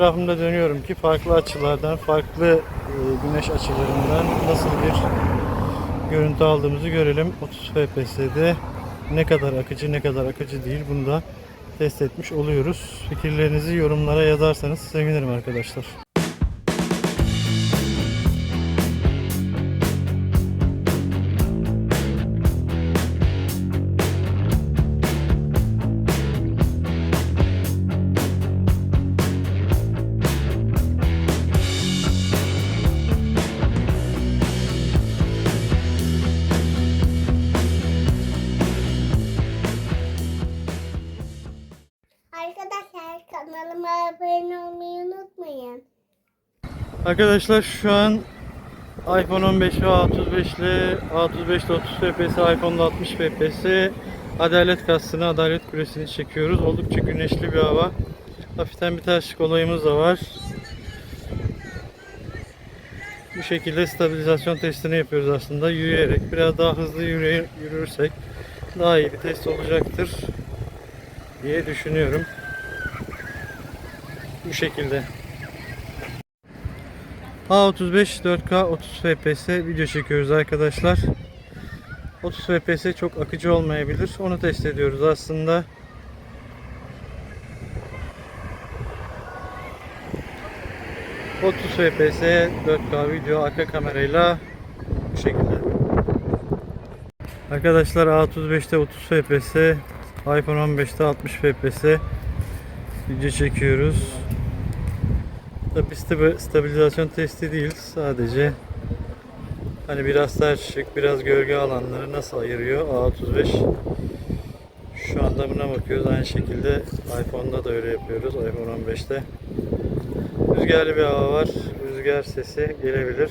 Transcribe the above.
Etrafımda dönüyorum ki farklı açılardan, farklı e, güneş açılarından nasıl bir görüntü aldığımızı görelim. 30 FPS'de ne kadar akıcı ne kadar akıcı değil bunu da test etmiş oluyoruz. Fikirlerinizi yorumlara yazarsanız sevinirim arkadaşlar. Arkadaşlar kanalıma abone olmayı unutmayın. Arkadaşlar şu an iPhone 15 ve A35 ile A35'te 30 FPS, iPhone'da 60 FPS Adalet kastını, Adalet Kulesi'ni çekiyoruz. Oldukça güneşli bir hava. Hafiften bir terslik olayımız da var. Bu şekilde stabilizasyon testini yapıyoruz aslında yürüyerek. Biraz daha hızlı yürü- yürürsek daha iyi bir test olacaktır diye düşünüyorum. Bu şekilde. A35 4K 30 FPS video çekiyoruz arkadaşlar. 30 FPS çok akıcı olmayabilir. Onu test ediyoruz aslında. ...30 FPS 4K video arka kamerayla bu şekilde. Arkadaşlar A35'te 30 FPS, iPhone 15'te 60 FPS video çekiyoruz. Tabi stabi- stabilizasyon testi değil sadece hani biraz ters ışık, biraz gölge alanları nasıl ayırıyor? A35 şu anda buna bakıyoruz. Aynı şekilde iPhone'da da öyle yapıyoruz. iPhone 15'te rüzgarlı bir hava var. Rüzgar sesi gelebilir